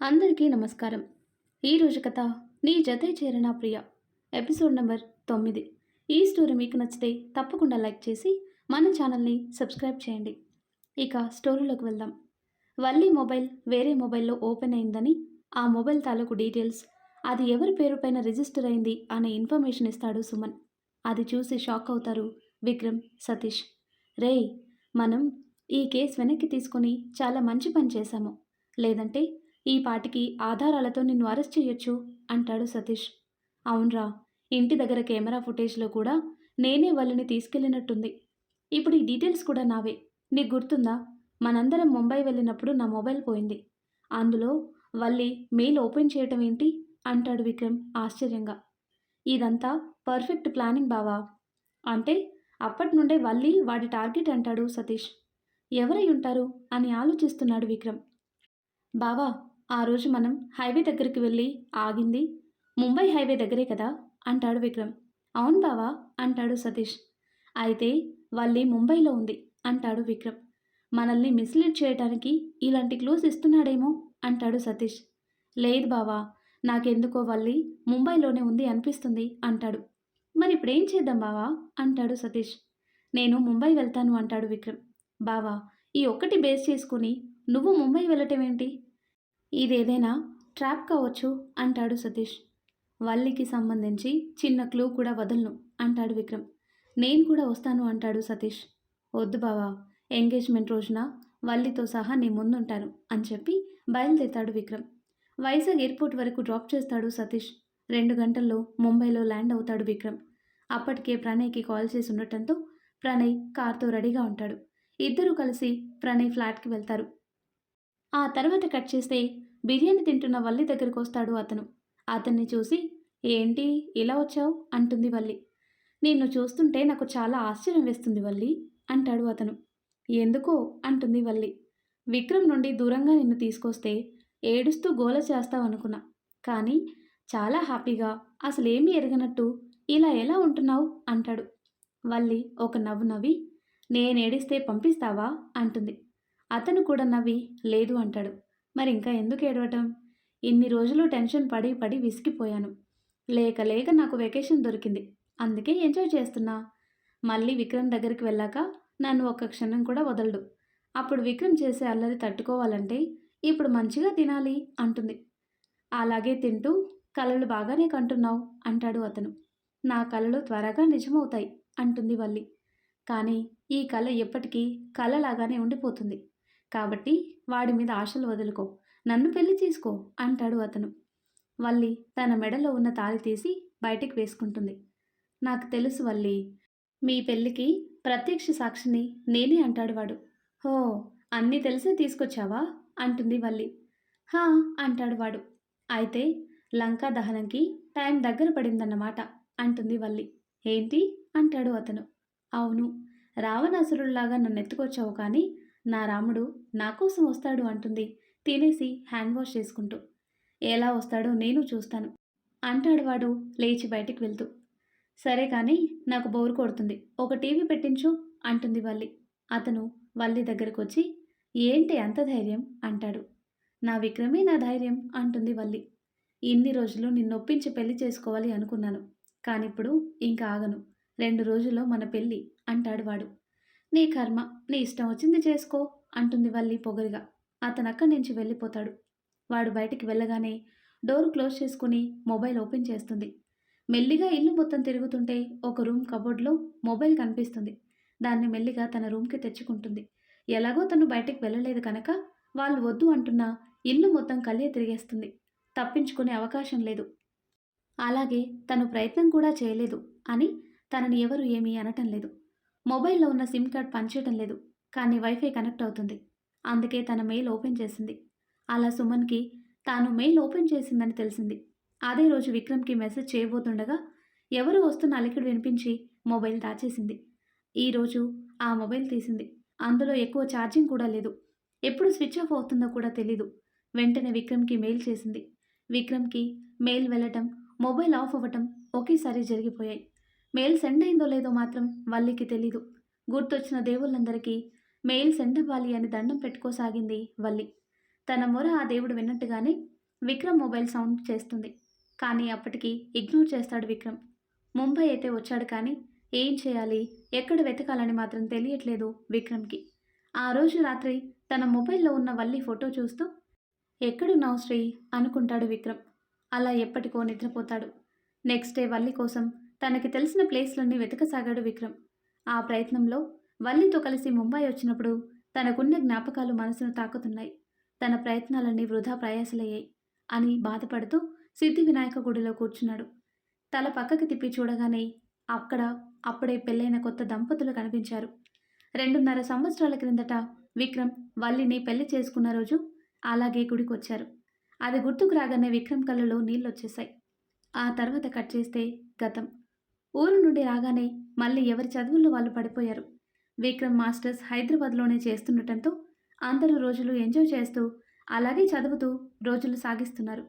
అందరికీ నమస్కారం. ఈరోజు కథ నీ జతే చేరిన ప్రియ? ఎపిసోడ్ నెంబర్ తొమ్మిది. ఈ స్టోరీ మీకు నచ్చితే తప్పకుండా లైక్ చేసి మన ఛానల్ని సబ్స్క్రైబ్ చేయండి. ఇక స్టోరీలోకి వెళ్దాం. వల్లి మొబైల్ వేరే మొబైల్లో ఓపెన్ అయిందని ఆ మొబైల్ తాలూకు డీటెయిల్స్ అది ఎవరి పేరుపైన రిజిస్టర్ అయింది అనే ఇన్ఫర్మేషన్ ఇస్తాడు సుమన్. అది చూసి షాక్ అవుతారు విక్రమ్ సతీష్. రేయ్ మనం ఈ కేసు వెనక్కి తీసుకొని చాలా మంచి పని చేశాము. లేదంటే ఈ పాటికి ఆధారాలతో నిన్ను అరెస్ట్ చేయొచ్చు అంటాడు సతీష్. అవునరా ఇంటి దగ్గర కెమెరా ఫుటేజ్లో కూడా నేనే వాళ్ళని తీసుకెళ్ళినట్టుంది. ఇప్పుడు ఈ డీటెయిల్స్ కూడా నావే. నీకు గుర్తుందా? మనందరం ముంబై వెళ్ళినప్పుడు నా మొబైల్ పోయింది. అందులో వల్లి మెయిల్ ఓపెన్ చేయటం ఏంటి? అంటాడు విక్రమ్ ఆశ్చర్యంగా. ఇదంతా పర్ఫెక్ట్ ప్లానింగ్ బావా? అంటే అప్పటి నుండే వల్లి వాడి టార్గెట్ అంటాడు సతీష్. ఎవరై ఉంటారు అని ఆలోచిస్తున్నాడు విక్రమ్. బావా ఆ రోజు మనం హైవే దగ్గరికి వెళ్ళి ఆగింది ముంబై హైవే దగ్గరే కదా? అంటాడు విక్రమ్. అవును బావా అంటాడు సతీష్. అయితే వాళ్ళి ముంబైలో ఉంది అంటాడు విక్రమ్. మనల్ని మిస్లీడ్ చేయడానికి ఇలాంటి క్లూస్ ఇస్తున్నాడేమో అంటాడు సతీష్. లేదు బావా నాకెందుకో వల్లి ముంబైలోనే ఉంది అనిపిస్తుంది అంటాడు. మరి ఇప్పుడేం చేద్దాం బావా? అంటాడు సతీష్. నేను ముంబై వెళ్తాను అంటాడు విక్రమ్. బావా ఈ ఒక్కటి బేస్ చేసుకుని నువ్వు ముంబై వెళ్ళటం ఏంటి? ఇదేదైనా ట్రాప్ కావచ్చు అంటాడు సతీష్. వల్లికి సంబంధించి చిన్న క్లూ కూడా వదలను అంటాడు విక్రమ్. నేను కూడా వస్తాను అంటాడు సతీష్. వద్దు బావా ఎంగేజ్మెంట్ రోజున వల్లితో సహా నీ ముందుంటాను అని చెప్పి బయలుదేరుతాడు విక్రమ్. వైజాగ్ ఎయిర్పోర్ట్ వరకు డ్రాప్ చేస్తాడు సతీష్. రెండు గంటల్లో ముంబైలో ల్యాండ్ అవుతాడు విక్రమ్. అప్పటికే ప్రణయ్కి కాల్ చేసి ఉండటంతో ప్రణయ్ కార్తో రెడీగా ఉంటాడు. ఇద్దరూ కలిసి ప్రణయ్ ఫ్లాట్కి వెళ్తారు. ఆ తర్వాత కట్ చేస్తే బిర్యానీ తింటున్న వల్లి దగ్గరికి వస్తాడు అతను. అతన్ని చూసి ఏంటి? ఇలా వచ్చావు? అంటుంది వల్లి. నిన్ను చూస్తుంటే నాకు చాలా ఆశ్చర్యం వేస్తుంది వల్లి అంటాడు అతను. ఎందుకో? అంటుంది వల్లి. విక్రమ్ నుండి దూరంగా నిన్ను తీసుకొస్తే ఏడుస్తూ గోల చేస్తావనుకున్నా కానీ చాలా హ్యాపీగా అసలేమీ ఎరగనట్టు ఇలా ఎలా ఉంటున్నావు? అంటాడు. వల్లి ఒక నవ్వు నవ్వి నేనేడిస్తే పంపిస్తావా? అంటుంది. అతను కూడా నవ్వి లేదు అంటాడు. మరి ఇంకా ఎందుకు ఏడవటం? ఇన్ని రోజులు టెన్షన్ పడి పడి విసిగిపోయాను. లేక లేక నాకు వెకేషన్ దొరికింది. అందుకే ఎంజాయ్ చేస్తున్నా. మళ్ళీ విక్రమ్ దగ్గరికి వెళ్ళాక నన్ను ఒక్క క్షణం కూడా వదలడు. అప్పుడు విక్రమ్ చేసే అల్లరి తట్టుకోవాలంటే ఇప్పుడు మంచిగా తినాలి అంటుంది. అలాగే తింటూ కలలు బాగానే కంటున్నావు అంటాడు అతను. నా కలలు త్వరగా నిజమవుతాయి అంటుంది వల్లి. కానీ ఈ కళ ఎప్పటికీ కళలాగానే ఉండిపోతుంది. కాబట్టి వాడి మీద ఆశలు వదులుకో. నన్ను పెళ్ళి చేసుకో అంటాడు అతను. వల్లి తన మెడలో ఉన్న తాళి తీసి బయటికి వేసుకుంటుంది. నాకు తెలుసు వల్లి మీ పెళ్ళికి ప్రత్యక్ష సాక్షిని నేనే అంటాడు వాడు. హో అన్నీ తెలిసే తీసుకొచ్చావా? అంటుంది వల్లి. హా అంటాడు వాడు. అయితే లంకా దహనంకి టైం దగ్గర పడిందన్నమాట అంటుంది వల్లి. ఏంటి? అంటాడు అతను. అవును రావణాసురుల్లాగా నన్ను ఎత్తుకొచ్చావు కానీ నా రాముడు నా కోసం వస్తాడు అంటుంది. తినేసి హ్యాండ్ వాష్ చేసుకుంటూ. ఎలా వస్తాడో నేను చూస్తాను అంటాడు వాడు లేచి బయటికి వెళ్తూ. సరే కానీ నాకు బోరు కొడుతుంది. ఒక టీవీ పెట్టించు అంటుంది వల్లి. అతను వల్లి దగ్గరకు వచ్చి ఏంటి అంత ధైర్యం? అంటాడు. నా విక్రమే నా ధైర్యం అంటుంది వల్లి. ఇన్ని రోజులు నిన్నొప్పించి పెళ్ళి చేసుకోవాలి అనుకున్నాను. కానిప్పుడు ఇంకా ఆగను. రెండు రోజుల్లో మన పెళ్ళి అంటాడు వాడు. నీ కర్మ నీ ఇష్టం వచ్చింది చేసుకో అంటుంది వల్లి పొగరిగా. అతను అక్కడి నుంచి వెళ్ళిపోతాడు. వాడు బయటికి వెళ్ళగానే డోర్ క్లోజ్ చేసుకుని మొబైల్ ఓపెన్ చేస్తుంది. మెల్లిగా ఇల్లు మొత్తం తిరుగుతుంటే ఒక రూమ్ కబోర్డ్లో మొబైల్ కనిపిస్తుంది. దాన్ని మెల్లిగా తన రూమ్కి తెచ్చుకుంటుంది. ఎలాగో తను బయటికి వెళ్ళలేదు కనుక వాళ్ళు వద్దు అంటున్నా ఇల్లు మొత్తం కలియ తిరిగేస్తుంది. తప్పించుకునే అవకాశం లేదు. అలాగే తను ప్రయత్నం కూడా చేయలేదు అని తనని ఎవరు ఏమీ అనటం లేదు. మొబైల్లో ఉన్న సిమ్ కార్డ్ పనిచేయటం లేదు కానీ వైఫై కనెక్ట్ అవుతుంది. అందుకే తన మెయిల్ ఓపెన్ చేసింది. అలా సుమన్కి తాను మెయిల్ ఓపెన్ చేసిందని తెలిసింది. అదే రోజు విక్రమ్కి మెసేజ్ చేయబోతుండగా ఎవరు వస్తున్న అలికిడు వినిపించి మొబైల్ దాచేసింది. ఈరోజు ఆ మొబైల్ తీసింది. అందులో ఎక్కువ ఛార్జింగ్ కూడా లేదు. ఎప్పుడు స్విచ్ ఆఫ్ అవుతుందో కూడా తెలీదు. వెంటనే విక్రమ్కి మెయిల్ చేసింది. విక్రమ్కి మెయిల్ వెళ్ళటం మొబైల్ ఆఫ్ అవ్వటం ఒకేసారి జరిగిపోయాయి. మెయిల్ సెండ్ అయిందో లేదో మాత్రం వల్లికి తెలీదు. గుర్తొచ్చిన దేవుళ్ళందరికీ మెయిల్ సెండ్ అవ్వాలి అని దండం పెట్టుకోసాగింది వల్లి. తన మొర ఆ దేవుడు విన్నట్టుగానే విక్రమ్ మొబైల్ సౌండ్ చేస్తుంది. కానీ అప్పటికి ఇగ్నోర్ చేస్తాడు విక్రమ్. ముంబై అయితే వచ్చాడు కానీ ఏం చేయాలి? ఎక్కడ వెతకాలని మాత్రం తెలియట్లేదు విక్రమ్కి. ఆ రోజు రాత్రి తన మొబైల్లో ఉన్న వల్లి ఫోటో చూస్తూ ఎక్కడున్నావు శ్రీ? అనుకుంటాడు విక్రమ్. అలా ఎప్పటికో నిద్రపోతాడు. నెక్స్ట్ డే వల్లి కోసం తనకి తెలిసిన ప్లేస్లన్నీ వెతకసాగాడు విక్రమ్. ఆ ప్రయత్నంలో వల్లితో కలిసి ముంబై వచ్చినప్పుడు తనకున్న జ్ఞాపకాలు మనసును తాకుతున్నాయి. తన ప్రయత్నాలన్నీ వృధా ప్రయాసలయ్యాయి అని బాధపడుతూ సిద్ధి వినాయక గుడిలో కూర్చున్నాడు. తల పక్కకి తిప్పి చూడగానే అక్కడ అప్పుడే పెళ్ళైన కొత్త దంపతులు కనిపించారు. రెండున్నర సంవత్సరాల క్రిందట విక్రమ్ వల్లిని పెళ్ళి చేసుకున్న రోజు అలాగే గుడికొచ్చారు. అది గుర్తుకు రాగానే విక్రమ్ కళ్ళలో నీళ్ళొచ్చేశాయి. ఆ తర్వాత కట్ చేస్తే గతం. ఊరు నుండి రాగానే మళ్ళీ ఎవరి చదువుల్లో వాళ్ళు పడిపోయారు. విక్రమ్ మాస్టర్స్ హైదరాబాద్లోనే చేస్తుండటంతో అందరూ రోజులు ఎంజాయ్ చేస్తూ అలాగే చదువుతూ రోజులు సాగిస్తున్నారు.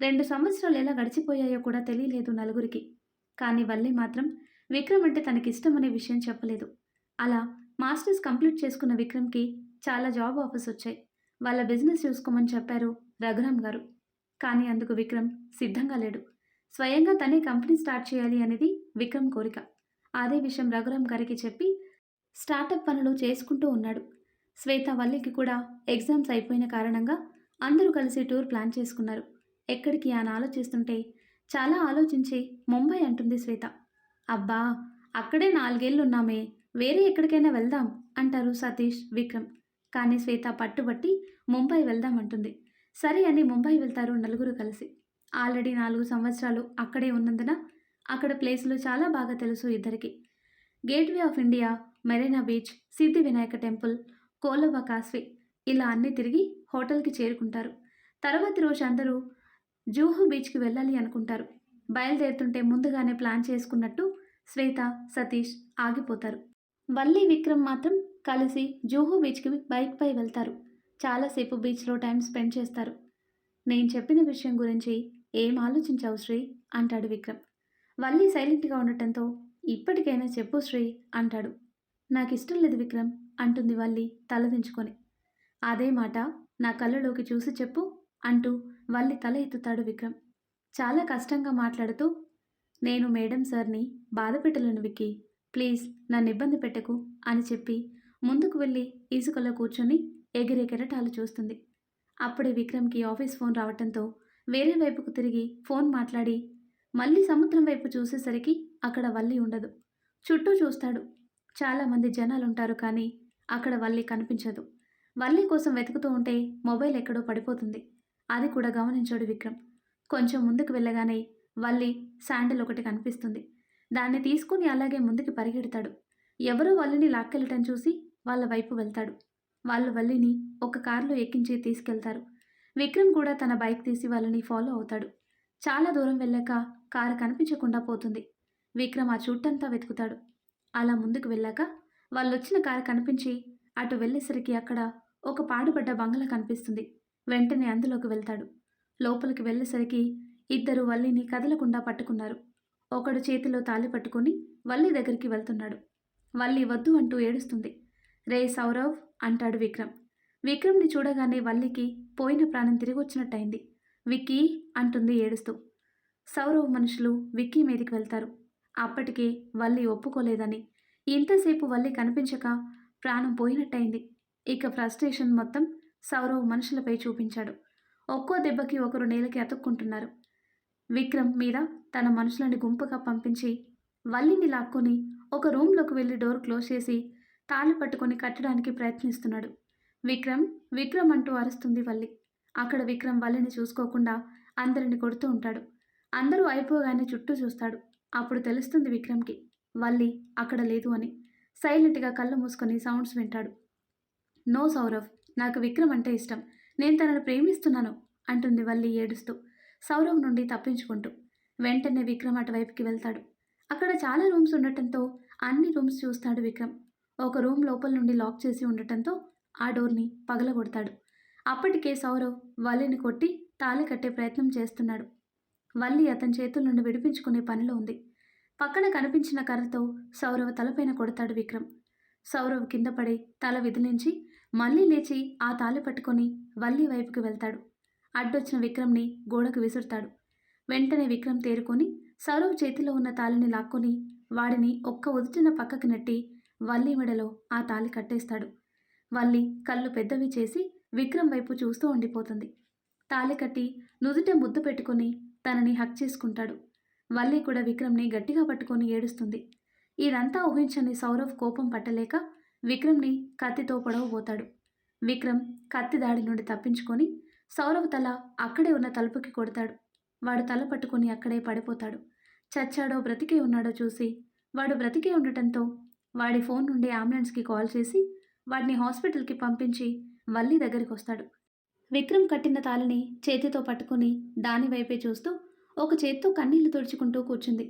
రెండు సంవత్సరాలు ఎలా గడిచిపోయాయో కూడా తెలియలేదు నలుగురికి. కానీ వల్లి మాత్రం విక్రమ్ అంటే తనకిష్టమనే విషయం చెప్పలేదు. అలా మాస్టర్స్ కంప్లీట్ చేసుకున్న విక్రమ్కి చాలా జాబ్ ఆఫర్స్ వచ్చాయి. వాళ్ళ బిజినెస్ చూసుకోమని చెప్పారు రఘురామ్ గారు. కానీ అందుకు విక్రమ్ సిద్ధంగా లేడు. స్వయంగా తనే కంపెనీ స్టార్ట్ చేయాలి అనేది విక్రమ్ కోరిక. అదే విషయం రఘురామ్ గారికి చెప్పి స్టార్టప్ పనులు చేసుకుంటూ ఉన్నాడు. శ్వేత వల్లికి కూడా ఎగ్జామ్స్ అయిపోయిన కారణంగా అందరూ కలిసి టూర్ ప్లాన్ చేసుకున్నారు. ఎక్కడికి అని ఆలోచిస్తుంటే చాలా ఆలోచించి ముంబై అంటుంది శ్వేత. అబ్బా అక్కడే నాలుగేళ్ళు ఉన్నామే వేరే ఎక్కడికైనా వెళ్దాం అంటారు సతీష్ విక్రమ్. కానీ శ్వేత పట్టుబట్టి ముంబై వెళ్దాం అంటుంది. సరే అని ముంబై వెళ్తారు నలుగురు కలిసి. ఆల్రెడీ నాలుగు సంవత్సరాలు అక్కడే ఉన్నందున అక్కడ ప్లేసులు చాలా బాగా తెలుసు ఇద్దరికి. Gateway of India Marina Beach Siddhi Vinayaka temple కోలవ కాస్వే ఇలా అన్నీ తిరిగి హోటల్కి చేరుకుంటారు. తర్వాతి రోజు అందరూ జూహు బీచ్కి వెళ్ళాలి అనుకుంటారు. బయలుదేరుతుంటే ముందుగానే ప్లాన్ చేసుకున్నట్టు శ్వేత సతీష్ ఆగిపోతారు. వల్లి విక్రమ్ మాత్రం కలిసి జూహు బీచ్కి బైక్పై వెళ్తారు. చాలాసేపు బీచ్లో టైం స్పెండ్ చేస్తారు. నేను చెప్పిన విషయం గురించి ఏం ఆలోచించావు శ్రీ? అంటాడు విక్రమ్. వల్లి సైలెంట్గా ఉండటంతో ఇప్పటికైనా చెప్పు శ్రీ అంటాడు. నాకు ఇష్టం లేదు విక్రమ్ అంటుంది వల్లి తలదించుకొని అదే మాట నా కళ్ళలోకి చూసి చెప్పు అంటూ వల్లి తల ఎత్తుతాడు విక్రమ్. చాలా కష్టంగా మాట్లాడుతూ నేను మేడం సార్ని బాధపెట్టలేను విక్కి ప్లీజ్ నన్ను ఇబ్బంది పెట్టకు అని చెప్పి ముందుకు వెళ్ళి ఇసుకలో కూర్చొని ఎగిరేకెరటాలు చూస్తుంది. అప్పుడే విక్రమ్కి ఆఫీస్ ఫోన్ రావటంతో వేరే వైపుకు తిరిగి ఫోన్ మాట్లాడి మళ్ళీ సముద్రం వైపు చూసేసరికి అక్కడ వల్లి ఉండదు. చుట్టూ చూస్తాడు. చాలామంది జనాలు ఉంటారు కానీ అక్కడ వల్లి కనిపించదు. వల్లి కోసం వెతుకుతూ ఉంటే మొబైల్ ఎక్కడో పడిపోతుంది. అది కూడా గమనించాడు విక్రమ్. కొంచెం ముందుకు వెళ్ళగానే వల్లి శాండిల్ ఒకటి కనిపిస్తుంది. దాన్ని తీసుకుని అలాగే ముందుకు పరిగెడతాడు. ఎవరో వల్లిని లాక్కెళ్ళటం చూసి వాళ్ళ వైపు వెళ్తాడు. వాళ్ళు వల్లిని ఒక కారులో ఎక్కించి తీసుకెళ్తారు. విక్రమ్ కూడా తన బైక్ తీసి వాళ్ళని ఫాలో అవుతాడు. చాలా దూరం వెళ్ళాక కారు కనిపించకుండా పోతుంది. విక్రమ్ ఆ చుట్టంతా వెతుకుతాడు. అలా ముందుకు వెళ్ళాక వాళ్ళు వచ్చిన కారు కనిపించి అటు వెళ్ళేసరికి అక్కడ ఒక పాడుపడ్డ బంగ్లా కనిపిస్తుంది. వెంటనే అందులోకి వెళ్తాడు. లోపలికి వెళ్ళేసరికి ఇద్దరు వల్లిని కదలకుండా పట్టుకున్నారు. ఒకడు చేతిలో తాళి పట్టుకుని వల్లి దగ్గరికి వెళ్తున్నాడు. వల్లి వద్దు అంటూ ఏడుస్తుంది. రే సౌరవ్ అంటాడు విక్రమ్. విక్రమ్ని చూడగానే వల్లికి పోయిన ప్రాణం తిరిగి వచ్చినట్టయింది విక్కీ అంటుంది ఏడుస్తూ. సౌరవ్ మనుషులు విక్కీ మీదికి వెళ్తారు. అప్పటికే వల్లి ఒప్పుకోలేదని. ఇంతసేపు వల్లి కనిపించక ప్రాణం పోయినట్టయింది. ఇక ఫ్రస్ట్రేషన్ మొత్తం సౌరవ్ మనుషులపై చూపించాడు. ఒక్కో దెబ్బకి ఒకరు నేలకి అతుక్కుంటున్నారు. విక్రమ్ మీద తన మనుషులని గుంపుగా పంపించి వల్లిని లాక్కొని ఒక రూమ్లోకి వెళ్ళి డోర్ క్లోజ్ చేసి తాళి పట్టుకొని కట్టడానికి ప్రయత్నిస్తున్నాడు. విక్రమ్ విక్రమ్ అంటూ అరుస్తుంది వల్లి. అక్కడ విక్రమ్ వల్లిని చూసుకోకుండా అందరిని కొడుతూ ఉంటాడు. అందరూ అయిపోగానే చుట్టూ చూస్తాడు. అప్పుడు తెలుస్తుంది విక్రమ్కి వల్లి అక్కడ లేదు అని. సైలెంట్గా కళ్ళు మూసుకొని సౌండ్స్ వింటాడు. నో సౌరవ్ నాకు విక్రమ్ అంటే ఇష్టం. నేను తనను ప్రేమిస్తున్నాను అంటుంది వల్లి ఏడుస్తూ. సౌరవ్ నుండి తప్పించుకుంటూ వెంటనే విక్రమ్ అటువైపుకి వెళ్తాడు. అక్కడ చాలా రూమ్స్ ఉండటంతో అన్ని రూమ్స్ చూస్తాడు విక్రమ్. ఒక రూమ్ లోపల నుండి లాక్ చేసి ఉండటంతో ఆ డోర్ని పగలగొడతాడు. అప్పటికే సౌరవ్ వల్లిని కొట్టి తాళి కట్టే ప్రయత్నం చేస్తున్నాడు. వల్లి అతని చేతుల నుండి విడిపించుకునే పనిలో ఉంది. పక్కన కనిపించిన కర్రతో సౌరవ్ తలపైన కొడతాడు విక్రమ్. సౌరవ్ కింద పడి తల విదిలించి మళ్ళీ లేచి ఆ తాళి పట్టుకొని వల్లి వైపుకి వెళ్తాడు. అడ్డొచ్చిన విక్రమ్ని గోడకు విసురుతాడు. వెంటనే విక్రమ్ తేరుకొని సౌరవ్ చేతిలో ఉన్న తాళిని లాక్కొని వాడిని ఒక్క ఉదుటిన పక్కకి నెట్టి వల్లి మెడలో ఆ తాళి కట్టేస్తాడు. వల్లి కళ్ళు పెద్దవి చేసి విక్రమ్ వైపు చూస్తూ ఉండిపోతుంది. తాళి కట్టి నుదుట ముద్దు పెట్టుకొని తనని హక్ చేసుకుంటాడు. వల్లి కూడా విక్రమ్ని గట్టిగా పట్టుకొని ఏడుస్తుంది. ఇదంతా ఊహించని సౌరవ్ కోపం పట్టలేక విక్రమ్ని కత్తితో పొడవబోతాడు. విక్రమ్ కత్తి దాడి నుండి తప్పించుకొని సౌరవ్ తల అక్కడే ఉన్న తలుపుకి కొడతాడు. వాడు తల పట్టుకొని అక్కడే పడిపోతాడు. చచ్చాడో బ్రతికే ఉన్నాడో చూసి వాడు బ్రతికే ఉండటంతో వాడి ఫోన్ నుండి అంబులెన్స్కి కాల్ చేసి వాడిని హాస్పిటల్కి పంపించి వల్లి దగ్గరికి వస్తాడు. విక్రమ్ కట్టిన తాళిని చేతితో పట్టుకుని దాని వైపే చూస్తూ ఒక చేత్తో కన్నీళ్ళు తుడుచుకుంటూ కూర్చుంది.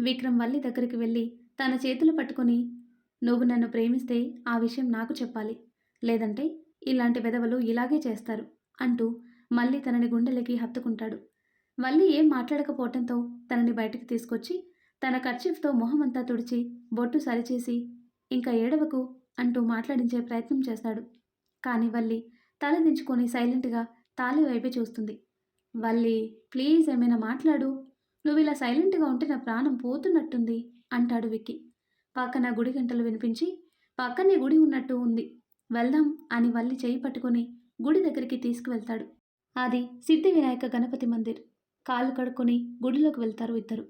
విక్రమ్ వల్లి దగ్గరికి వెళ్ళి తన చేతులు పట్టుకుని నువ్వు నన్ను ప్రేమిస్తే ఆ విషయం నాకు చెప్పాలి. లేదంటే ఇలాంటి వెధవలు ఇలాగే చేస్తారు అంటూ మళ్ళీ తనని గుండెలకి హత్తుకుంటాడు. వల్లి ఏం మాట్లాడకపోవటంతో తనని బయటకు తీసుకొచ్చి తన కర్చీఫ్తో మొహమంతా తుడిచి బొట్టు సరిచేసి ఇంకా ఏడవకు అంటూ మాట్లాడించే ప్రయత్నం చేస్తాడు. కానీ వల్లి తల దించుకొని సైలెంట్గా తాళి వైపే చూస్తుంది. వల్లి ప్లీజ్ ఏమైనా మాట్లాడు. నువ్వు ఇలా సైలెంట్గా ఉంటే నా ప్రాణం పోతున్నట్టుంది అంటాడు విక్కి. పక్కన గుడి గంటలు వినిపించి పక్కనే గుడి ఉన్నట్టు ఉంది. వెళ్దాం అని వల్లి చేయి పట్టుకుని గుడి దగ్గరికి తీసుకువెళ్తాడు. అది సిద్ధి వినాయక గణపతి మందిర్. కాళ్ళు కడుక్కొని గుడిలోకి వెళ్తారు ఇద్దరు.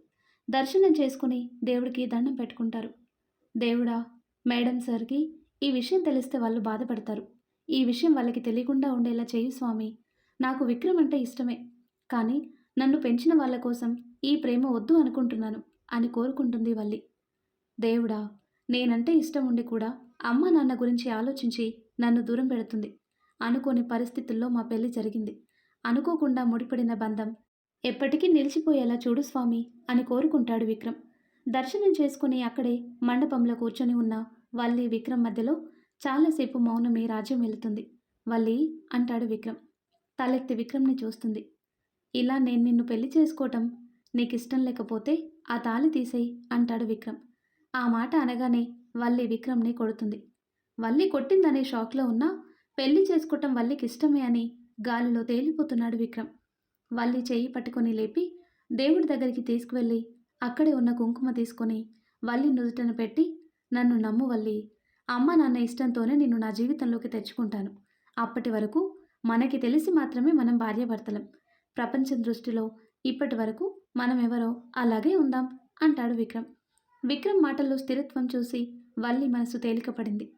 దర్శనం చేసుకుని దేవుడికి దండం పెట్టుకుంటారు. దేవుడా మేడం సార్కి ఈ విషయం తెలిస్తే వాళ్ళు బాధపడతారు. ఈ విషయం వాళ్ళకి తెలియకుండా ఉండేలా చేయు స్వామి. నాకు విక్రమ్ అంటే ఇష్టమే. కానీ నన్ను పెంచిన వాళ్ళ కోసం ఈ ప్రేమ వద్దు అనుకుంటున్నాను అని కోరుకుంటుంది వల్లి. దేవుడా నేనంటే ఇష్టం ఉండి కూడా అమ్మ నాన్న గురించి ఆలోచించి నన్ను దూరం పెడుతుంది. అనుకోని పరిస్థితుల్లో మా పెళ్ళి జరిగింది. అనుకోకుండా ముడిపడిన బంధం ఎప్పటికీ నిలిచిపోయేలా చూడు స్వామి అని కోరుకుంటాడు విక్రమ్. దర్శనం చేసుకుని అక్కడే మండపంలో కూర్చొని ఉన్న వల్లి విక్రమ్ మధ్యలో చాలాసేపు మౌనమే రాజ్యం వెళుతుంది. వల్లి అంటాడు విక్రమ్. తలెత్తి విక్రమ్ని చూస్తుంది. ఇలా నేను నిన్ను పెళ్ళి చేసుకోవటం నీకు ఇష్టం లేకపోతే ఆ తాళి తీసేయి అంటాడు విక్రమ్. ఆ మాట అనగానే వల్లి విక్రమ్ని కొడుతుంది. వల్లి కొట్టిందనే షాక్లో ఉన్నా పెళ్ళి చేసుకోవటం వల్లికి ఇష్టమే అని గాలిలో తేలిపోతున్నాడు విక్రమ్. వల్లి చేయి పట్టుకొని లేపి దేవుడి దగ్గరికి తీసుకువెళ్ళి అక్కడే ఉన్న కుంకుమ తీసుకొని వల్లి నుదుటను పెట్టి నన్ను నమ్ము వల్లి అమ్మ నాన్న ఇష్టంతోనే నిన్ను నా జీవితంలోకి తెచ్చుకుంటాను. అప్పటి వరకు మనకి తెలిసి మాత్రమే మనం భార్యాభర్తలం. ప్రపంచం దృష్టిలో ఇప్పటి వరకు మనం ఎవరో అలాగే ఉందాం అంటాడు విక్రమ్. విక్రమ్ మాటల్లో స్థిరత్వం చూసి వల్లి మనసు తేలికపడింది.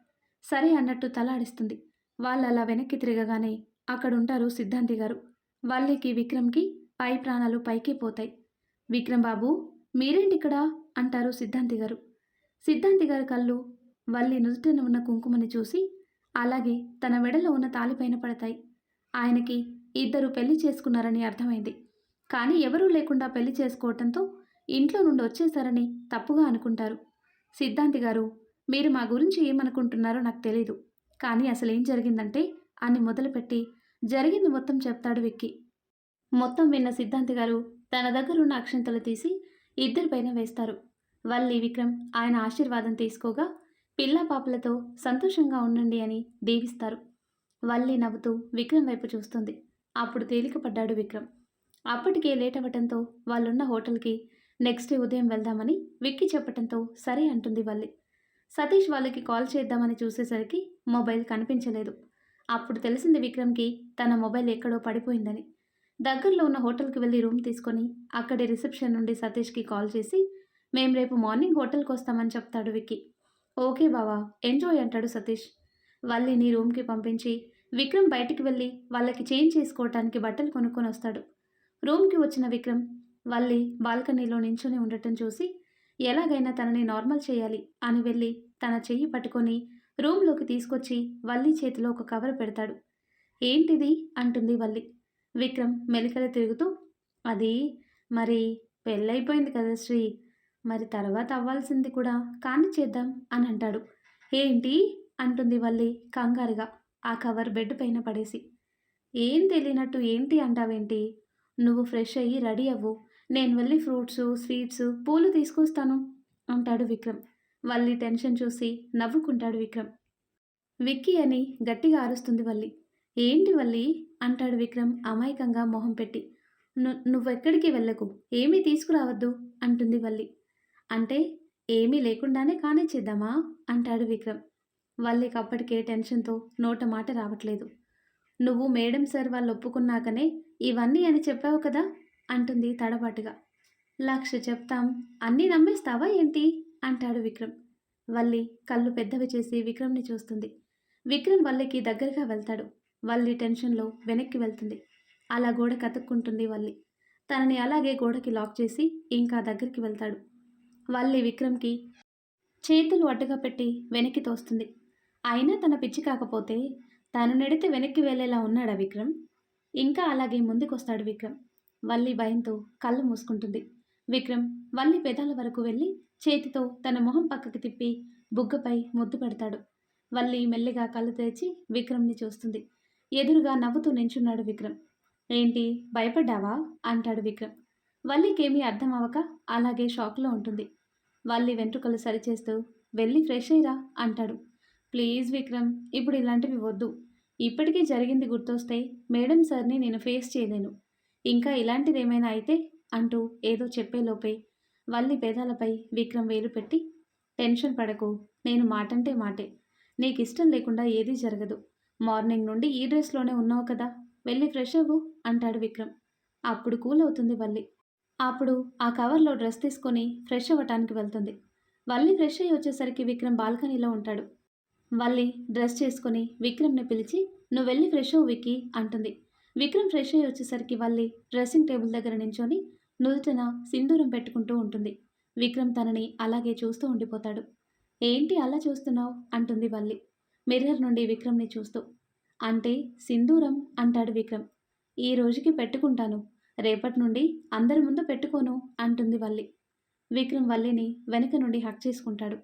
సరే అన్నట్టు తలాడిస్తుంది. వాళ్ళు అలా వెనక్కి తిరగగానే అక్కడుంటారు సిద్ధాంతి గారు. వల్లికి విక్రమ్కి పై ప్రాణాలు పైకి పోతాయి. విక్రమ్ బాబు మీరేంటిక్కడ? అంటారు సిద్ధాంతి గారు. సిద్ధాంతి గారి కళ్ళు వల్లి నుదుటిన ఉన్న కుంకుమని చూసి అలాగే తన మెడలో ఉన్న తాలిపైన పడతాయి. ఆయనకి ఇద్దరు పెళ్ళి చేసుకున్నారని అర్థమైంది. కానీ ఎవరూ లేకుండా పెళ్ళి చేసుకోవటంతో ఇంట్లో నుండి వచ్చేసారని తప్పుగా అనుకుంటారు. సిద్ధాంతి గారు మీరు మా గురించి ఏమనుకుంటున్నారో నాకు తెలీదు. కానీ అసలు ఏం జరిగిందంటే అని మొదలుపెట్టి జరిగింది మొత్తం చెప్తాడు విక్కి. మొత్తం విన్న సిద్ధాంతి గారు తన దగ్గరున్న అక్షంతలు తీసి ఇద్దరిపైన వేస్తారు. వల్లి విక్రమ్ ఆయన ఆశీర్వాదం తీసుకోగా పిల్ల పాపలతో సంతోషంగా ఉండండి అని దీవిస్తారు. వల్లి నవ్వుతూ విక్రమ్ వైపు చూస్తుంది. అప్పుడు తేలికపడ్డాడు విక్రమ్. అప్పటికే లేట్ అవ్వటంతో వాళ్ళున్న హోటల్కి నెక్స్ట్ డే ఉదయం వెళ్దామని విక్కి చెప్పటంతో సరే అంటుంది వల్లి. సతీష్ వాళ్ళకి కాల్ చేద్దామని చూసేసరికి మొబైల్ కనిపించలేదు. అప్పుడు తెలిసింది విక్రమ్కి తన మొబైల్ ఎక్కడో పడిపోయిందని. దగ్గరలో ఉన్న హోటల్కి వెళ్ళి రూమ్ తీసుకొని అక్కడి రిసెప్షన్ నుండి సతీష్కి కాల్ చేసి మేం రేపు మార్నింగ్ హోటల్కి వస్తామని చెప్తాడు విక్కీ. ఓకే బావా ఎంజాయ్ అంటాడు సతీష్. వల్లిని రూమ్కి పంపించి విక్రమ్ బయటికి వెళ్ళి వాళ్ళకి చేంజ్ చేసుకోవటానికి బట్టలు కొనుక్కొని వస్తాడు. రూమ్కి వచ్చిన విక్రమ్ వల్లి బాల్కనీలో నించుని ఉండటం చూసి ఎలాగైనా తనని నార్మల్ చేయాలి అని వెళ్ళి తన చెయ్యి పట్టుకొని రూమ్లోకి తీసుకొచ్చి వల్లి చేతిలో ఒక కవర్ పెడతాడు. ఏంటిది? అంటుంది వల్లి. విక్రమ్ మెలికలు తిరుగుతూ అది మరి పెళ్ళైపోయింది కదా శ్రీ మరి తర్వాత అవ్వాల్సింది కూడా కానీ చేద్దాం అని అంటాడు. ఏంటి? అంటుంది వల్లి కంగారుగా. ఆ కవర్ బెడ్ పైన పడేసి. ఏం తెలియనట్టు ఏంటి అంటావేంటి? నువ్వు ఫ్రెష్ అయ్యి రెడీ అవ్వు. నేను వెళ్ళి ఫ్రూట్స్ స్వీట్స్ పూలు తీసుకొస్తాను అంటాడు విక్రమ్. వల్లి టెన్షన్ చూసి నవ్వుకుంటాడు విక్రమ్. విక్కీ అని గట్టిగా అరుస్తుంది వల్లి. ఏంటి వల్లి? అంటాడు విక్రమ్ అమాయకంగా మొహం పెట్టి. నువ్వెక్కడికి వెళ్ళకు? ఏమీ తీసుకురావద్దు అంటుంది వల్లి. అంటే ఏమీ లేకుండానే కానిచ్చేద్దామా అంటాడు విక్రమ్. వల్లికి అప్పటికే టెన్షన్తో నోట మాట రావట్లేదు. నువ్వు మేడం సార్ వాళ్ళు ఒప్పుకున్నాకనే ఇవన్నీ అని చెప్పావు కదా? అంటుంది తడబాటుగా. లక్ష చెప్తాం. అన్నీ నమ్మేస్తావా ఏంటి? అంటాడు విక్రమ్. వల్లి కళ్ళు పెద్దవి చేసి విక్రమ్ని చూస్తుంది. విక్రమ్ వల్లికి దగ్గరగా వెళ్తాడు. వల్లి టెన్షన్లో వెనక్కి వెళ్తుంది. అలా గోడ కతుక్కుంటుంది వల్లి. తనని అలాగే గోడకి లాక్ చేసి ఇంకా దగ్గరికి వెళ్తాడు. వల్లి విక్రమ్కి చేతులు అడ్డుగా పెట్టి వెనక్కి తోస్తుంది. అయినా తన పిచ్చి కాకపోతే తను నెడితే వెనక్కి వెళ్ళేలా ఉన్నాడా విక్రమ్? ఇంకా అలాగే ముందుకొస్తాడు విక్రమ్. వల్లి భయంతో కళ్ళు మూసుకుంటుంది. విక్రమ్ వల్లి పెదాల వరకు వెళ్ళి చేతితో తన మొహం పక్కకి తిప్పి బుగ్గపై ముద్దు పెడతాడు. వల్లి మెల్లిగా కళ్ళు తెరిచి విక్రమ్ని చూస్తుంది. ఎదురుగా నవ్వుతూ నించున్నాడు విక్రమ్. ఏంటి భయపడ్డావా? అంటాడు విక్రమ్. వల్లికేమీ అర్థం అవ్వక అలాగే షాక్లో ఉంటుంది. వాళ్ళ వెంట్రుకలు సరిచేస్తూ వెళ్ళి ఫ్రెష్ అయ్యిరా అంటాడు. ప్లీజ్ విక్రమ్ ఇప్పుడు ఇలాంటివి వద్దు. ఇప్పటికీ జరిగింది గుర్తొస్తే మేడం సార్ని నేను ఫేస్ చేయలేను. ఇంకా ఇలాంటిది ఏమైనా అయితే అంటూ ఏదో చెప్పేలోపే వల్లి పేదాలపై విక్రమ్ వేలు పెట్టి టెన్షన్ పడకు నేను మాటంటే మాటే. నీకు ఇష్టం లేకుండా ఏదీ జరగదు. మార్నింగ్ నుండి ఈ డ్రెస్లోనే ఉన్నావు కదా వెళ్ళి ఫ్రెష్ అవ్వు అంటాడు విక్రమ్. అప్పుడు కూల్ అవుతుంది వల్లి. అప్పుడు ఆ కవర్లో డ్రెస్ తీసుకొని ఫ్రెష్ అవ్వటానికి వెళ్తుంది. వల్లి ఫ్రెష్ అయ్యి వచ్చేసరికి విక్రమ్ బాల్కనీలో ఉంటాడు. వల్లి డ్రెస్ చేసుకొని విక్రమ్ని పిలిచి నువ్వు వెళ్ళి ఫ్రెష్ అవ్వు విక్కి అంటుంది. విక్రమ్ ఫ్రెష్ అయ్యి వచ్చేసరికి వల్లి డ్రెస్సింగ్ టేబుల్ దగ్గర నించొని నుదుటన సింధూరం పెట్టుకుంటూ ఉంటుంది. విక్రమ్ తనని అలాగే చూస్తూ ఉండిపోతాడు. ఏంటి అలా చూస్తున్నావు? అంటుంది వల్లి. మిర్రర్ నుండి విక్రమ్ని చూస్తూ. అంటే సింధూరం అంటాడు విక్రమ్. ఈ రోజుకి పెట్టుకుంటాను. రేపటి నుండి అందరి ముందు పెట్టుకోను అంటుంది వల్లి. విక్రమ్ వల్లిని వెనక నుండి హక్ చేసుకుంటాడు.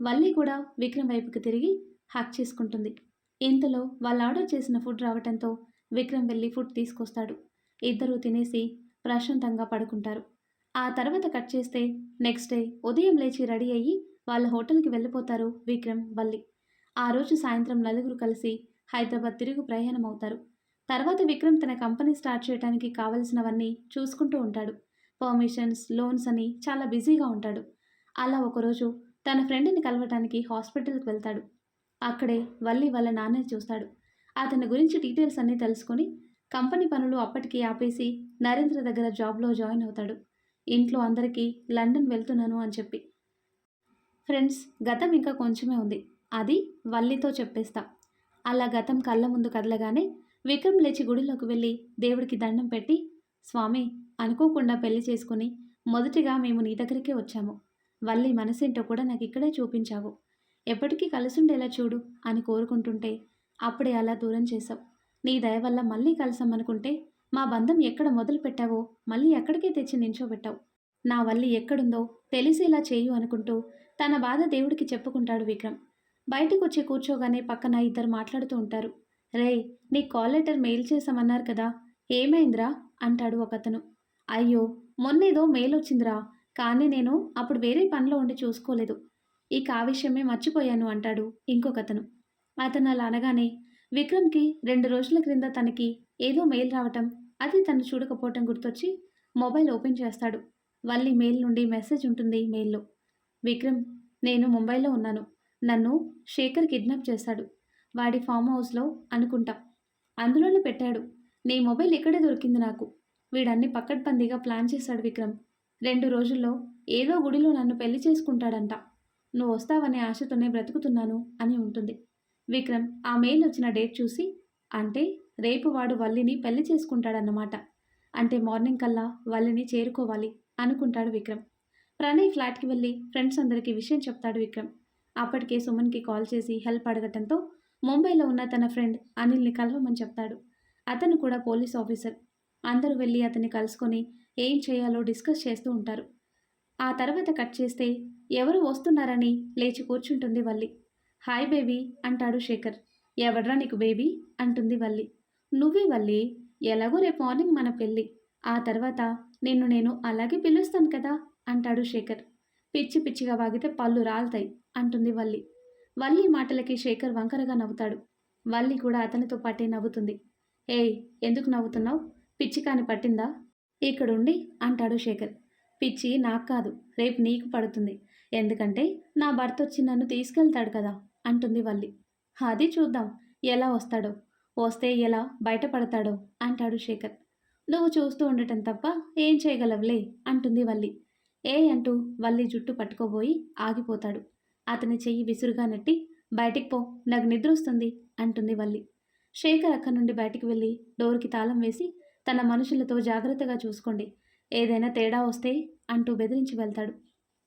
వల్లి కూడా విక్రమ్ వైపుకి తిరిగి హక్ చేసుకుంటుంది. ఇంతలో వాళ్ళు ఆర్డర్ చేసిన ఫుడ్ రావటంతో విక్రమ్ వెళ్ళి ఫుడ్ తీసుకొస్తాడు. ఇద్దరూ తినేసి ప్రశాంతంగా పడుకుంటారు. ఆ తర్వాత కట్ చేస్తే నెక్స్ట్ డే ఉదయం లేచి రెడీ అయ్యి వాళ్ళ హోటల్కి వెళ్ళిపోతారు విక్రమ్ వల్లి. ఆ రోజు సాయంత్రం నలుగురు కలిసి హైదరాబాద్ తిరుగు ప్రయాణం అవుతారు తర్వాత విక్రమ్ తన కంపెనీ స్టార్ట్ చేయడానికి కావలసినవన్నీ చూసుకుంటూ ఉంటాడు. పర్మిషన్స్ లోన్స్ అని చాలా బిజీగా ఉంటాడు. అలా ఒకరోజు తన ఫ్రెండ్ని కలవటానికి హాస్పిటల్కి వెళ్తాడు. అక్కడే వల్లి వాళ్ళ నాన్నని చూస్తాడు. అతని గురించి డీటెయిల్స్ అన్నీ తెలుసుకొని కంపెనీ పనులు అప్పటికి ఆపేసి నరేంద్ర దగ్గర జాబ్లో జాయిన్ అవుతాడు. ఇంట్లో అందరికీ లండన్ వెళ్తున్నాను అని చెప్పి. ఫ్రెండ్స్ గతం ఇంకా కొంచెమే ఉంది. అది వల్లితో చెప్పేస్తా. అలా గతం కళ్ళ ముందు కదలగానే విక్రమ్ లేచి గుడిలోకి వెళ్ళి దేవుడికి దండం పెట్టి స్వామి అనుకోకుండా పెళ్ళి చేసుకుని మొదటిగా మేము నీ దగ్గరికే వచ్చాము. వల్లి మనసేంటో కూడా నాకు ఇక్కడే చూపించావు. ఎప్పటికీ కలిసుండేలా చూడు అని కోరుకుంటుంటే అప్పుడే అలా దూరం చేశావు. నీ దయ వల్ల మళ్ళీ కలిసామనుకుంటే మా బంధం ఎక్కడ మొదలు పెట్టావో మళ్ళీ ఎక్కడికే తెచ్చి నించోబెట్టావు. నా వల్లి ఎక్కడుందో తెలిసేలా చేయు అనుకుంటూ తన బాధ దేవుడికి చెప్పుకుంటాడు విక్రమ్. బయటకు వచ్చి కూర్చోగానే పక్కన ఇద్దరు మాట్లాడుతూ ఉంటారు. రేయ్ నీ కాల్ లెటర్ మెయిల్ చేసామన్నారు కదా. ఏమైందిరా? అంటాడు ఒకతను. అయ్యో మొన్నేదో మెయిల్ వచ్చిందిరా. కానీ నేను అప్పుడు వేరే పనిలో ఉండి చూసుకోలేదు. ఇక ఆ విషయమే మర్చిపోయాను అంటాడు ఇంకొకతను. అతను అలా అనగానే విక్రమ్కి రెండు రోజుల క్రింద తనకి ఏదో మెయిల్ రావటం అది తను చూడకపోవటం గుర్తొచ్చి మొబైల్ ఓపెన్ చేస్తాడు. వల్లి మెయిల్ నుండి మెసేజ్ ఉంటుంది మెయిల్లో. విక్రమ్ నేను ముంబైలో ఉన్నాను. నన్ను శేఖర్ కిడ్నాప్ చేశాడు వాడి ఫామ్ హౌస్లో అనుకుంటా. అందులోనే పెట్టాడు. నీ మొబైల్ ఇక్కడే దొరికింది నాకు. వీడన్ని పక్కడ్బందీగా ప్లాన్ చేశాడు విక్రమ్. రెండు రోజుల్లో ఏదో గుడిలో నన్ను పెళ్ళి చేసుకుంటాడంట. నువ్వు వస్తావనే ఆశతోనే బ్రతుకుతున్నాను అని ఉంటుంది. విక్రమ్ ఆ మెయిల్ వచ్చిన డేట్ చూసి అంటే రేపు వాడు వల్లిని పెళ్ళి చేసుకుంటాడన్నమాట. అంటే మార్నింగ్ కల్లా వల్లిని చేరుకోవాలి అనుకుంటాడు విక్రమ్. ప్రణయ్ ఫ్లాట్కి వెళ్ళి ఫ్రెండ్స్ అందరికీ విషయం చెప్తాడు విక్రమ్. అప్పటికే సుమన్కి కాల్ చేసి హెల్ప్ అడగటంతో ముంబైలో ఉన్న తన ఫ్రెండ్ అనిల్ని కలవమని చెప్తాడు. అతను కూడా పోలీస్ ఆఫీసర్. అందరూ వెళ్ళి అతన్ని కలుసుకొని ఏం చేయాలో డిస్కస్ చేస్తూ ఉంటారు. ఆ తర్వాత కట్ చేస్తే ఎవరు వస్తున్నారని లేచి కూర్చుంటుంది వల్లి. హాయ్ బేబీ అంటాడు శేఖర్. ఎవడ్రా నీకు బేబీ? అంటుంది వల్లి. నువ్వే వల్లి ఎలాగో రేపు మార్నింగ్ మన పెళ్ళి. ఆ తర్వాత నిన్ను నేను అలాగే పిలుస్తాను కదా? అంటాడు శేఖర్. పిచ్చి పిచ్చిగా వాగితే పళ్ళు రాలుతాయి అంటుంది వల్లి. వల్లి మాటలకి శేఖర్ వంకరగా నవ్వుతాడు. వల్లి కూడా అతనితో పాటే నవ్వుతుంది. ఏయ్ ఎందుకు నవ్వుతున్నావు? పిచ్చి కాని పట్టిందా? ఇక్కడుండి అంటాడు శేఖర్. పిచ్చి నాకు కాదు రేపు నీకు పడుతుంది. ఎందుకంటే నా భర్త వచ్చి నన్ను తీసుకెళ్తాడు కదా అంటుంది వల్లి. అది చూద్దాం ఎలా వస్తాడో. వస్తే ఎలా బయటపడతాడో అంటాడు శేఖర్. నువ్వు చూస్తూ ఉండటం తప్ప ఏం చేయగలవులే అంటుంది వల్లి. ఏ అంటూ వల్లి జుట్టు పట్టుకోబోయి ఆగిపోతాడు. అతని చెయ్యి విసురుగా నెట్టి బయటికి పో నాకు నిద్ర వస్తుంది అంటుంది వల్లి. శేఖర్ అక్కడి నుండి బయటికి వెళ్ళి డోర్కి తాళం వేసి తన మనుషులతో జాగ్రత్తగా చూసుకోండి. ఏదైనా తేడా వస్తే అంటూ బెదిరించి వెళ్తాడు.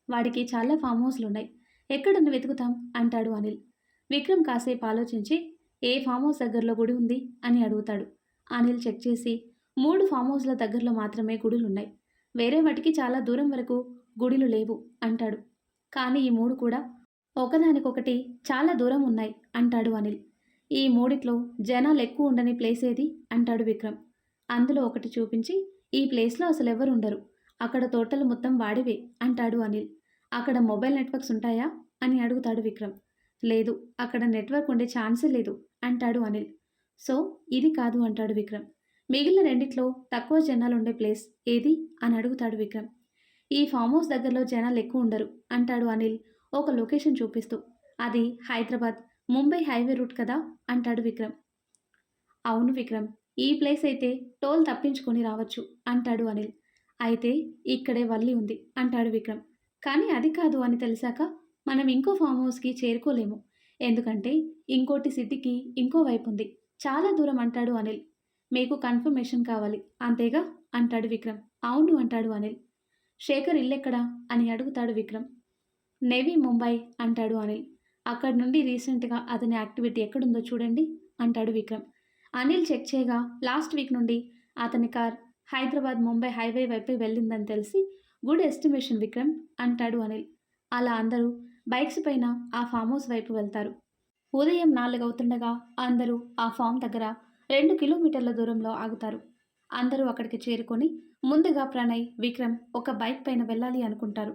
వాడికి చాలా ఫామ్ హౌస్లు ఉన్నాయి ఎక్కడನ್ನು వెతుకుతాం? అంటాడు అనిల్. విక్రమ్ కాసేపు ఆలోచించి ఏ ఫామ్ హౌస్ దగ్గరలో గుడి ఉంది? అని అడుగుతాడు. అనిల్ చెక్ చేసి మూడు ఫామ్ హౌస్ల దగ్గరలో మాత్రమే గుడులు ఉన్నాయి వేరే వాటికి చాలా దూరం వరకు గుడిలు లేవు అంటాడు. కానీ ఈ మూడు కూడా ఒకదానికొకటి చాలా దూరం ఉన్నాయి అంటాడు అనిల్. ఈ మూడిట్లో జనాలు ఎక్కువ ఉండని ప్లేస్ ఏది? అంటాడు విక్రమ్. అందులో ఒకటి చూపించి ఈ ప్లేస్లో అసలు ఎవరు ఉండరు అక్కడ తోటలు మొత్తం వాడివే అంటాడు అనిల్. అక్కడ మొబైల్ నెట్వర్క్స్ ఉంటాయా? అని అడుగుతాడు విక్రమ్. లేదు అక్కడ నెట్వర్క్ ఉండే ఛాన్సే లేదు అంటాడు అనిల్. సో ఇది కాదు అంటాడు విక్రమ్. మిగిలిన రెండిట్లో తక్కువ జనాలు ఉండే ప్లేస్ ఏది? అని అడుగుతాడు విక్రమ్. ఈ ఫామ్ హౌస్ దగ్గరలో జనాలు ఎక్కువ ఉండరు అంటాడు అనిల్. ఒక లొకేషన్ చూపిస్తూ అది హైదరాబాద్ ముంబై హైవే రూట్ కదా? అంటాడు విక్రమ్. అవును విక్రమ్ ఈ ప్లేస్ అయితే టోల్ తప్పించుకొని రావచ్చు అంటాడు అనిల్. అయితే ఇక్కడే వల్లి ఉంది అంటాడు విక్రమ్. కానీ అది కాదు అని తెలిసాక మనం ఇంకో ఫామ్ హౌస్కి చేరుకోలేము. ఎందుకంటే ఇంకోటి సిటీకి ఇంకో వైపు ఉంది. చాలా దూరం అంటాడు అనిల్. మీకు కన్ఫర్మేషన్ కావాలి అంతేగా? అంటాడు విక్రమ్. అవును అంటాడు అనిల్. శేఖర్ ఇల్లెక్కడా? అని అడుగుతాడు విక్రమ్. నేవీ ముంబై అంటాడు అనిల్. అక్కడి నుండి రీసెంట్గా అతని యాక్టివిటీ ఎక్కడుందో చూడండి అంటాడు విక్రమ్. అనిల్ చెక్ చేయగా లాస్ట్ వీక్ నుండి అతని కార్ హైదరాబాద్ ముంబై హైవే వైపే వెళ్ళిందని తెలిసి గుడ్ ఎస్టిమేషన్ విక్రమ్ అంటాడు అనిల్. అలా అందరూ బైక్స్ పైన ఆ ఫామ్ హౌస్ వైపు వెళ్తారు. ఉదయం నాలుగు అవుతుండగా అందరూ ఆ ఫామ్ దగ్గర రెండు కిలోమీటర్ల దూరంలో ఆగుతారు. అందరూ అక్కడికి చేరుకొని ముందుగా ప్రణయ్ విక్రమ్ ఒక బైక్ పైన వెళ్ళాలి అనుకుంటారు.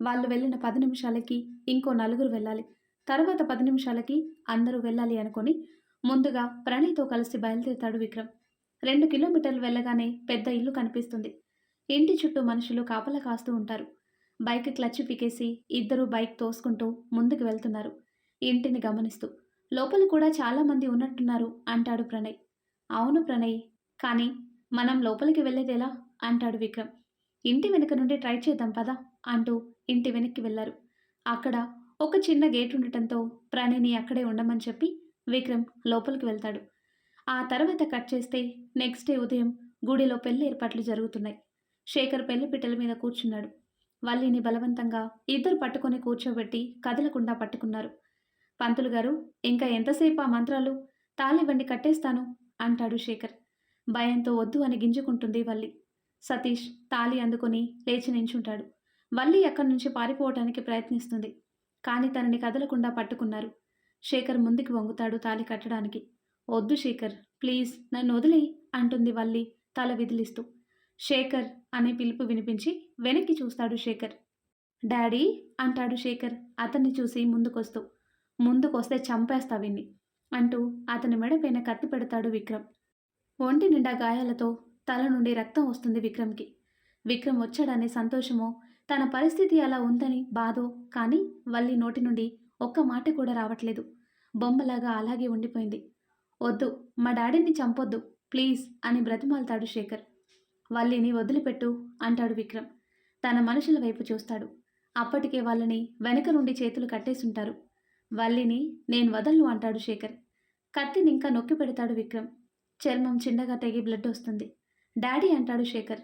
వాళ్ళు వెళ్ళిన పది నిమిషాలకి ఇంకో నలుగురు వెళ్ళాలి. తర్వాత పది నిమిషాలకి అందరూ వెళ్ళాలి అనుకుని ముందుగా ప్రణయ్తో కలిసి బయలుదేరుతాడు విక్రమ్. రెండు కిలోమీటర్లు వెళ్ళగానే పెద్ద ఇల్లు కనిపిస్తుంది. ఇంటి చుట్టూ మనుషులు కాపలా కాస్తూ ఉంటారు. బైక్ క్లచ్ పికేసి ఇద్దరు బైక్ తోసుకుంటూ ముందుకు వెళ్తున్నారు. ఇంటిని గమనిస్తూ లోపల కూడా చాలామంది ఉన్నట్టున్నారు అంటాడు ప్రణయ్. అవును ప్రణయ్ కానీ మనం లోపలికి వెళ్ళేదేలా అంటాడు విక్రమ్. ఇంటి వెనుక నుండి ట్రై చేద్దాం పదా అంటూ ఇంటి వెనక్కి వెళ్ళారు అక్కడ ఒక చిన్న గేట్ ఉండటంతో ప్రాణిని అక్కడే ఉండమని చెప్పి విక్రమ్ లోపలికి వెళ్తాడు. ఆ తర్వాత కట్ చేస్తే నెక్స్ట్ డే ఉదయం గుడిలో పెళ్ళి ఏర్పాట్లు జరుగుతున్నాయి. శేఖర్ పెళ్ళి పిట్టల మీద కూర్చున్నాడు. వల్లిని బలవంతంగా ఇద్దరు పట్టుకొని కూర్చోబెట్టి కదలకుండా పట్టుకున్నారు. పంతులు గారు ఇంకా ఎంతసేపు ఆ మంత్రాలు? తాలివ్వండి కట్టేస్తాను అంటాడు శేఖర్. భయంతో వద్దు అని గింజుకుంటుంది వల్లి. సతీష్ తాలి అందుకొని లేచి నించుంటాడు. వల్లి అక్కడి నుంచి పారిపోవటానికి ప్రయత్నిస్తుంది. కానీ తనని కదలకుండా పట్టుకున్నారు. శేఖర్ ముందుకు వంగుతాడు తాలి కట్టడానికి. వద్దు శేఖర్ ప్లీజ్ నన్ను వదిలి అంటుంది వల్లి తల విదిలిస్తూ. శేఖర్ అనే పిలుపు వినిపించి వెనక్కి చూస్తాడు శేఖర్. డాడీ అంటాడు శేఖర్ అతన్ని చూసి ముందుకొస్తూ. ముందుకొస్తే చంపేస్తా విన్ని అంటూ అతని మెడపైన కత్తి పెడతాడు విక్రమ్. ఒంటి నిండా గాయాలతో తల నుండి రక్తం వస్తుంది విక్రమ్కి. విక్రమ్ వచ్చాడనే సంతోషమో తన పరిస్థితి అలా ఉందని బాధో కానీ వల్లి నోటి నుండి ఒక్క మాట కూడా రావట్లేదు. బొమ్మలాగా అలాగే ఉండిపోయింది. వద్దు మా డాడీని చంపొద్దు ప్లీజ్ అని బ్రతిమాలుతాడు శేఖర్. వల్లిని వదిలిపెట్టు అంటాడు విక్రమ్. తన మనుషుల వైపు చూస్తాడు. అప్పటికే వాళ్ళని వెనక నుండి చేతులు కట్టేసుంటారు. వల్లిని నేను వదలను అంటాడు శేఖర్. కత్తిని ఇంకా నొక్కి పెడతాడు విక్రమ్. చర్మం చిన్నగా తెగి బ్లడ్ వస్తుంది. డాడీ అంటాడు శేఖర్.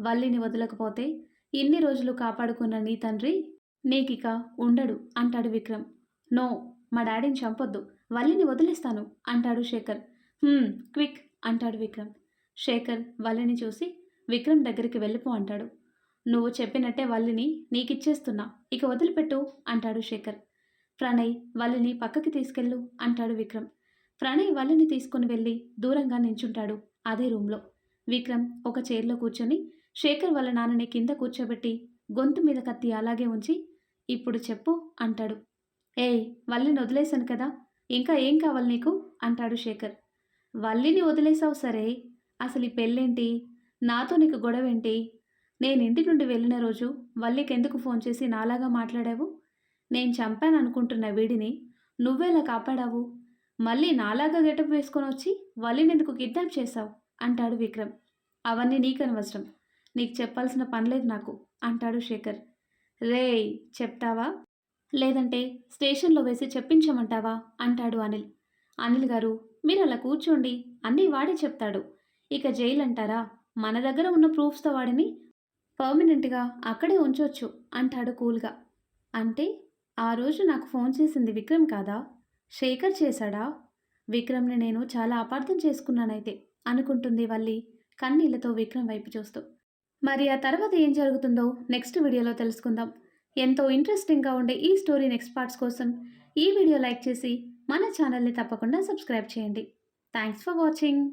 వల్లిని వదలకపోతే ఇన్ని రోజులు కాపాడుకున్న నీ తండ్రి నీకిక ఉండడు అంటాడు విక్రమ్. నో మా డాడీని చంపొద్దు వల్లిని వదిలేస్తాను అంటాడు శేఖర్. క్విక్ అంటాడు విక్రమ్. శేఖర్ వల్లిని చూసి విక్రమ్ దగ్గరికి వెళ్ళిపో అంటాడు. నువ్వు చెప్పినట్టే వల్లిని నీకిచ్చేస్తున్నా ఇక వదిలిపెట్టు అంటాడు శేఖర్. ప్రణయ్ వల్లిని పక్కకి తీసుకెళ్ళు అంటాడు విక్రమ్. ప్రణయ్ వల్లిని తీసుకుని వెళ్ళి దూరంగా నించుంటాడు అదే రూమ్లో. విక్రమ్ ఒక చైర్లో కూర్చొని శేఖర్ వాళ్ళ నాన్నని కింద కూర్చోబెట్టి గొంతు మీద కత్తి అలాగే ఉంచి ఇప్పుడు చెప్పు అంటాడు. ఏయ్ వల్లిని వదిలేశాను కదా ఇంకా ఏం కావాలి నీకు? అంటాడు శేఖర్. వల్లిని వదిలేసావు సరే అసలు ఈ పెళ్ళేంటి? నాతో నీకు గొడవ ఏంటి నేను ఇంటి నుండి వెళ్ళిన రోజు వల్లికి ఎందుకు ఫోన్ చేసి నాలాగా మాట్లాడావు? నేను చంపాను అనుకుంటున్న వీడిని నువ్వేలా కాపాడావు? మళ్ళీ నాలాగా గెటప్ వేసుకొని వచ్చి వల్లిని ఎందుకు కిడ్నాప్ చేశావు? అంటాడు విక్రమ్. అవన్నీ నీకనవసరం. నీకు చెప్పాల్సిన పనిలేదు నాకు అంటాడు శేఖర్. రేయ్ చెప్తావా? లేదంటే స్టేషన్లో వేసి చెప్పించమంటావా? అంటాడు అనిల్. అనిల్ గారు మీరు అలా కూర్చోండి అన్నీ వాడే చెప్తాడు. ఇక జైలు అంటారా? మన దగ్గర ఉన్న ప్రూఫ్స్తో వాడిని పర్మనెంట్గా అక్కడే ఉంచొచ్చు అంటాడు కూల్గా. అంటే ఆ రోజు నాకు ఫోన్ చేసింది విక్రమ్ కాదా? శేఖర్ చేశాడా? విక్రమ్ని నేను చాలా అపార్థం చేసుకున్నానైతే అనుకుంటుంది వల్లి కన్నీళ్ళతో విక్రమ్ వైపు చూస్తూ. మరి ఆ తర్వాత ఏం జరుగుతుందో నెక్స్ట్ వీడియోలో తెలుసుకుందాం. ఎంతో ఇంట్రెస్టింగ్గా ఉండే ఈ స్టోరీ నెక్స్ట్ పార్ట్స్ కోసం ఈ వీడియో లైక్ చేసి మన ఛానల్ని తప్పకుండా సబ్స్క్రైబ్ చేయండి. Thanks for watching